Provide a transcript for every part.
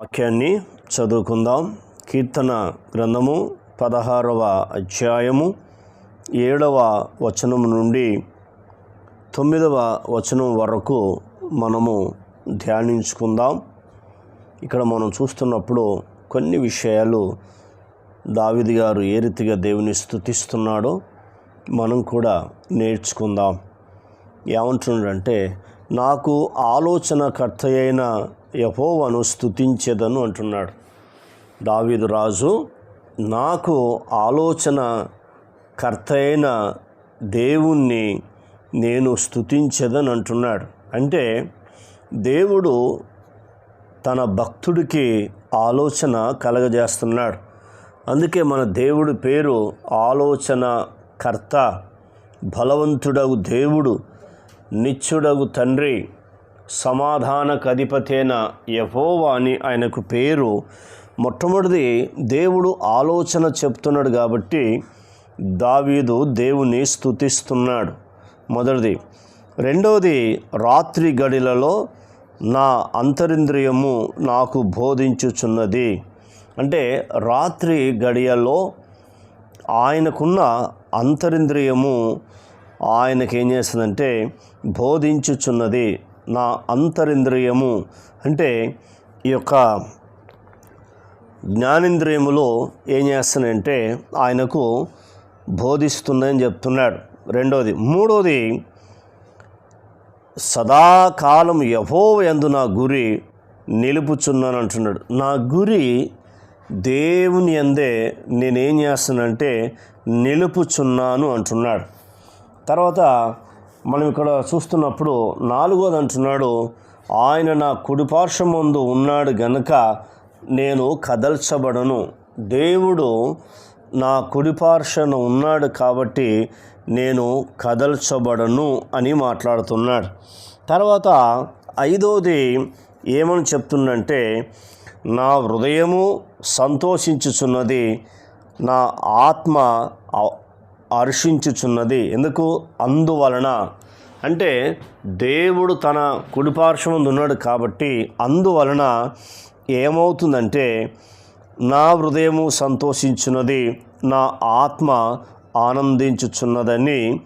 వాక్యాన్ని చదువుకుందాం. కీర్తన గ్రంథము పదహారవ అధ్యాయము ఏడవ వచనం నుండి తొమ్మిదవ వచనం వరకు మనము ధ్యానించుకుందాం. ఇక్కడ మనం చూస్తున్నప్పుడు కొన్ని విషయాలు దావిది గారు ఏ రీతిగా దేవుని స్థుతిస్తున్నాడో మనం కూడా నేర్చుకుందాం. ఏమంటున్నాడంటే నాకు ఆలోచనకర్త అయిన యహోవను స్థుతించేదను అంటున్నాడు. దావీదు రాజు నాకు ఆలోచన కర్తైన దేవుణ్ణి నేను స్థుతించదని అంటున్నాడు. అంటే దేవుడు తన భక్తుడికి ఆలోచన కలగజేస్తున్నాడు. అందుకే మన దేవుడి పేరు ఆలోచన కర్త బలవంతుడగు దేవుడు నిత్యుడగు తండ్రి సమాధాన అధిపతైన యహోవా అని ఆయనకు పేరు. మొట్టమొదటిది దేవుడు ఆలోచన చెప్తున్నాడు కాబట్టి దావీదు దేవుని స్తుతిస్తున్నాడు. మొదటిది. రెండవది రాత్రి గడిలలో నా అంతరింద్రియము నాకు బోధించుచున్నది. అంటే రాత్రి గడియల్లో ఆయనకున్న అంతరింద్రియము ఆయనకి ఏం చేస్తుందంటే బోధించుచున్నది. నా అంతరింద్రియము అంటే ఈ యొక్క జ్ఞానేంద్రియములో ఏం చేస్తున్నాయంటే ఆయనకు బోధిస్తుందని చెప్తున్నాడు. రెండోది. మూడోది సదాకాలం యహో ఎందు నా గురి నిలుపుచున్నాను అంటున్నాడు. నా గురి దేవుని ఎందే నేనేం చేస్తానంటే నిలుపుచున్నాను అంటున్నాడు. తర్వాత మనం ఇక్కడ చూస్తున్నప్పుడు నాలుగోది అంటున్నాడు ఆయన నా కుడిపార్శ్వం ముందు ఉన్నాడు గనుక నేను కదల్చబడను. దేవుడు నా కుడిపార్శ్వన ఉన్నాడు కాబట్టి నేను కదల్చబడను అని మాట్లాడుతున్నాడు. తర్వాత ఐదోది ఏమని చెప్తుందంటే నా హృదయము సంతోషించుచున్నది నా ఆత్మ హర్షించుచున్నది ఎందుకు? అందువలన. అంటే దేవుడు తన కుడిపార్శ్వం ఉన్నాడు కాబట్టి అందువలన ఏమవుతుందంటే నా హృదయము సంతోషించున్నది నా ఆత్మ ఆనందించుచున్నదని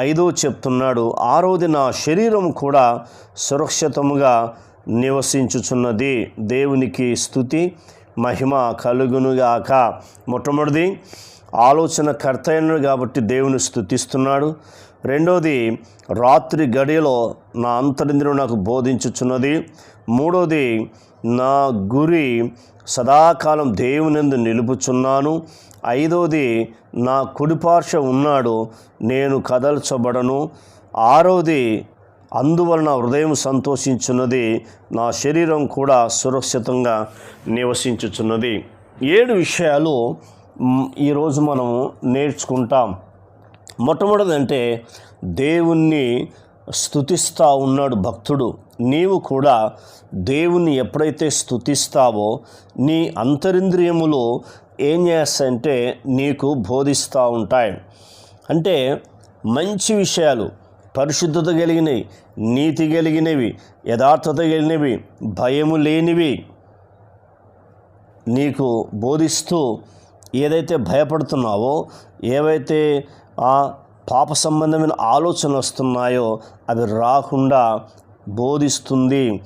ఐదో చెప్తున్నాడు. ఆరోది నా శరీరం కూడా సురక్షితముగా నివసించుచున్నది. దేవునికి స్థుతి మహిమ కలుగునుగాక. మొట్టమొదటిది ఆలోచన కర్తయ్యనుడు కాబట్టి దేవుని స్థుతిస్తున్నాడు రెండోది రాత్రి గడియలో నా అంతరింద్రుడు నాకు బోధించుచున్నది. మూడోది నా గురి సదాకాలం దేవునందు నిలుపుచున్నాను. ఐదోది నా కుడిపార్శ్వ ఉన్నాడు నేను కదల్చబడను. ఆరోది అందువలన హృదయం సంతోషించున్నది నా శరీరం కూడా సురక్షితంగా నివసించుచున్నది. ఏడు విషయాలు ఈరోజు మనము నేర్చుకుంటాం. మొట్టమొదటి అంటే దేవుణ్ణి స్థుతిస్తూ ఉన్నాడు భక్తుడు. నీవు కూడా దేవుణ్ణి ఎప్పుడైతే స్థుతిస్తావో నీ అంతరింద్రియములు ఏం చేస్తాయంటే నీకు బోధిస్తూ ఉంటాయి. అంటే మంచి విషయాలు పరిశుద్ధత కలిగినవి నీతి కలిగినవి యథార్థత కలిగినవి భయము లేనివి నీకు బోధిస్తూ ఏదైతే భయపడుతున్నావో ఏవైతే ఆ పాప సంబంధమైన ఆలోచనలు వస్తున్నాయో అవి రాకుండా బోధిస్తుంది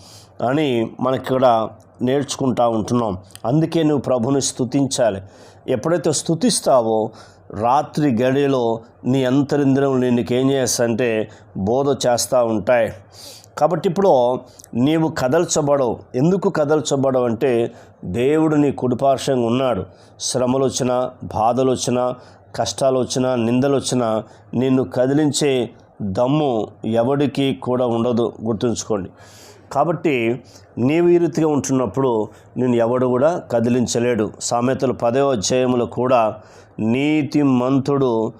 అని మనకిక్కడ నేర్చుకుంటా ఉంటున్నాం. అందుకే నువ్వు ప్రభుని స్థుతించాలి ఎప్పుడైతే స్థుతిస్తావో రాత్రి గడిలో నీ అంతరింద్రం నీకేం చేస్తంటే బోధ చేస్తూ ఉంటాయి. కాబట్టి ఇప్పుడు నీవు కదల్చబడవు. ఎందుకు కదల్చబడవు అంటే దేవుడు నీ కుడిపార్శ్వంగా ఉన్నాడు. శ్రమలు వచ్చినా బాధలు వచ్చినా కష్టాలు వచ్చినా నిందలు వచ్చినా నిన్ను కదిలించే దమ్ము ఎవడికి కూడా ఉండదు. గుర్తుంచుకోండి. కాబట్టి నీవు ఈ రీతిగా ఉంటున్నప్పుడు నేను ఎవడు కూడా కదిలించలేడు. సామెతలు పదవ అధ్యాయములు కూడా నీతి మంతుడు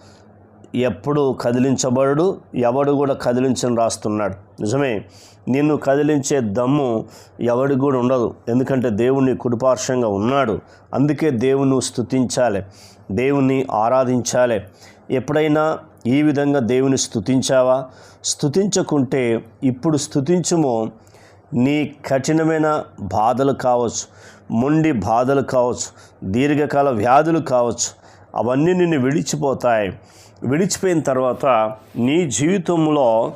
ఎప్పుడు కదిలించబడడు ఎవడు కూడా కదిలించని రాస్తున్నాడు. నిజమే నిన్ను కదిలించే దమ్ము ఎవడికి కూడా ఉండదు. ఎందుకంటే దేవుణ్ణి కుడిపార్శ్వంగా ఉన్నాడు. అందుకే దేవుణ్ణి స్థుతించాలి దేవుణ్ణి ఆరాధించాలి. ఎప్పుడైనా ఈ విధంగా దేవుని స్థుతించావా స్థుతించకుంటే ఇప్పుడు స్థుతించుమో నీ కఠినమైన బాధలు కావచ్చు మొండి బాధలు కావచ్చు దీర్ఘకాల వ్యాధులు కావచ్చు అవన్నీ నిన్ను విడిచిపోతాయి. విడిచిపోయిన తర్వాత నీ జీవితంలో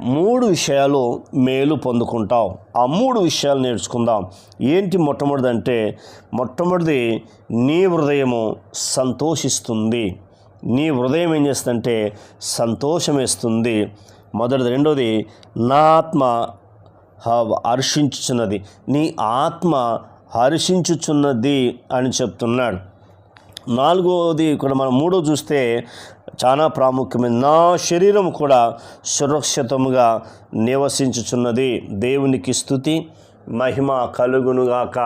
మూడు విషయాలు మేలు పొందుకుంటావు ఆ మూడు విషయాలు నేర్చుకుందాం. ఏంటి మొట్టమొదటి అంటే మొట్టమొదటిది నీ హృదయము సంతోషిస్తుంది. నీ హృదయం ఏం చేస్తుందంటే సంతోషం వేస్తుంది మొదటిది. రెండోది నా ఆత్మ హర్షించుచున్నది. నీ ఆత్మ హర్షించుచున్నది అని చెప్తున్నాడు. నాలుగవది ఇక్కడ మనం మూడో చూస్తే చాలా ప్రాముఖ్యమైన నా శరీరం కూడా సురక్షితముగా నివసించుచున్నది. దేవునికి స్థుతి మహిమ కలుగునుగాక.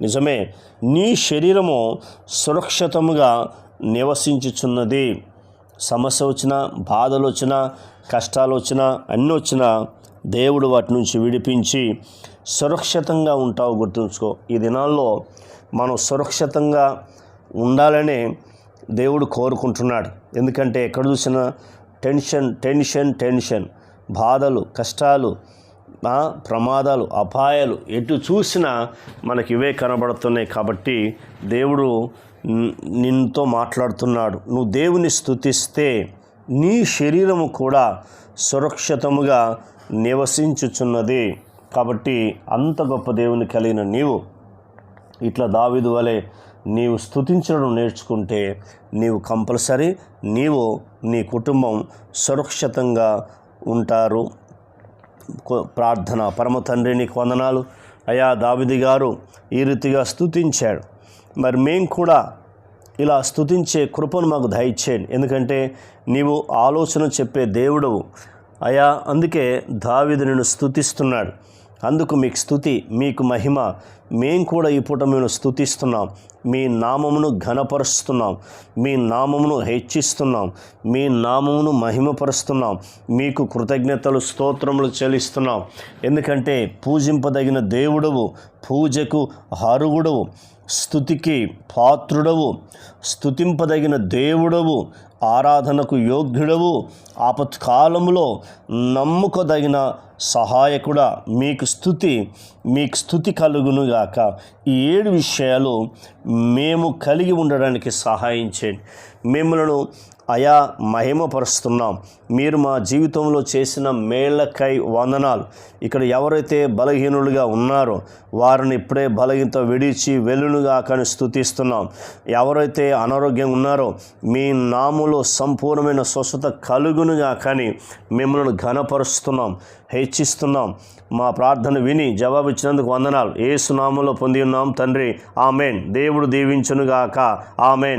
నిజమే నీ శరీరము సురక్షితముగా నివసించుచున్నది. సమస్య వచ్చినా బాధలు వచ్చినా కష్టాలు వచ్చినా అన్నీ వచ్చినా దేవుడు వాటి నుంచి విడిపించి సురక్షితంగా ఉంటావు గుర్తుంచుకో. ఈ దినాల్లో మనం సురక్షితంగా ఉండాలని దేవుడు కోరుకుంటున్నాడు. ఎందుకంటే ఎక్కడ చూసినా టెన్షన్ టెన్షన్ టెన్షన్ బాధలు కష్టాలు ప్రమాదాలు అపాయాలు ఎటు చూసినా మనకి ఇవే కనబడుతున్నాయి కాబట్టి దేవుడు నిన్నుతో మాట్లాడుతున్నాడు. నువ్వు దేవుని స్తుతిస్తే నీ శరీరము కూడా సురక్షితముగా నివసించుచున్నది. కాబట్టి అంత గొప్ప దేవుని కలిగిన నీవు. ఇట్లా దావిదు వలె నీవు స్థుతించడం నేర్చుకుంటే నీవు కంపల్సరీ నీవు నీ కుటుంబం సురక్షితంగా ఉంటారు. ప్రార్థన. పరమ తండ్రి నీకు వందనాలు. అయా దావిది గారు ఈ రీతిగా స్థుతించాడు మరి మేము కూడా ఇలా స్థుతించే కృపను మాకు దయచేయండి. ఎందుకంటే నీవు ఆలోచన చెప్పే దేవుడవు. అయా అందుకే దావిది నిన్ను స్థుతిస్తున్నాడు అందుకు మీకు స్థుతి మీకు మహిమ. మేము కూడా ఈ పూట మేము స్థుతిస్తున్నాం మీ నామమును ఘనపరుస్తున్నాం. మీ నామమును హెచ్చిస్తున్నాం. మీ నామమును మహిమపరుస్తున్నాం. మీకు కృతజ్ఞతలు స్తోత్రములు చెల్లిస్తున్నాం. ఎందుకంటే పూజింపదగిన దేవుడవు పూజకు హరుగుడవు స్థుతికి పాత్రుడవు స్థుతింపదగిన దేవుడవు ఆరాధనకు యోగ్యుడవు ఆపత్కాలములో నమ్ముకోదగిన సహాయకుడా మీకు స్థుతి మీకు స్థుతి కలుగునుగాక ఈ ఏడు విషయాలు మేము కలిగి ఉండడానికి సహాయం చేయండి. అయా మహిమపరుస్తున్నాం. మీరు మా జీవితంలో చేసిన మేళ్ళకై వందనాలు. ఇక్కడ ఎవరైతే బలహీనులుగా ఉన్నారో వారిని ఇప్పుడే బలహీనత విడిచి వెలునుగా కానీ స్థుతిస్తున్నాం. ఎవరైతే అనారోగ్యం ఉన్నారో మీ నాములో సంపూర్ణమైన స్వస్థత కలుగునుగా కానీ మిమ్మల్ని ఘనపరుస్తున్నాం. హెచ్చిస్తున్నాం. మా ప్రార్థన విని జవాబిచ్చినందుకు వందనాలు. ఏ సునామంలో పొంది ఉన్నాం తండ్రి. ఆమెన్. దేవుడు దీవించునుగాక. ఆమెన్.